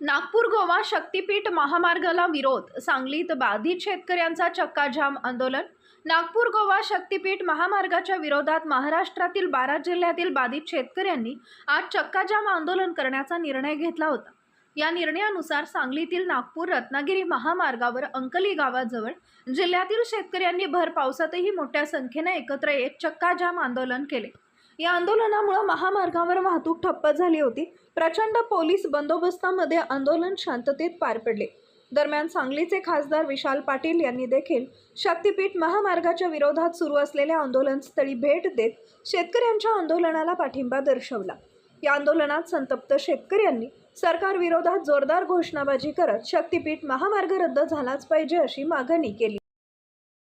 नागपूर गोवा शक्तीपीठ महामार्गाला विरोध सांगलीत बाधित शेतकऱ्यांचा चक्काजाम आंदोलन. नागपूर गोवा शक्तीपीठ महामार्गाच्या विरोधात महाराष्ट्रातील बारा जिल्ह्यातील बाधित शेतकऱ्यांनी आज चक्काजाम आंदोलन करण्याचा निर्णय घेतला होता. या निर्णयानुसार सांगलीतील नागपूर रत्नागिरी महामार्गावर अंकली गावाजवळ जिल्ह्यातील शेतकऱ्यांनी भर पावसातही मोठ्या संख्येने एकत्र येत चक्काजाम आंदोलन केले. या आंदोलनामुळे महामार्गावर वाहतूक ठप्प झाली होती. प्रचंड पोलीस बंदोबस्तामध्ये आंदोलन शांततेत पार पडले. दरम्यान सांगलीचे खासदार विशाल पाटील यांनी देखील शक्तीपीठ महामार्गाच्या विरोधात सुरू असलेल्या आंदोलनस्थळी भेट देत शेतकऱ्यांच्या आंदोलनाला पाठिंबा दर्शवला. या आंदोलनात संतप्त शेतकऱ्यांनी सरकारविरोधात जोरदार घोषणाबाजी करत शक्तीपीठ महामार्ग रद्द झालाच पाहिजे अशी मागणी केली.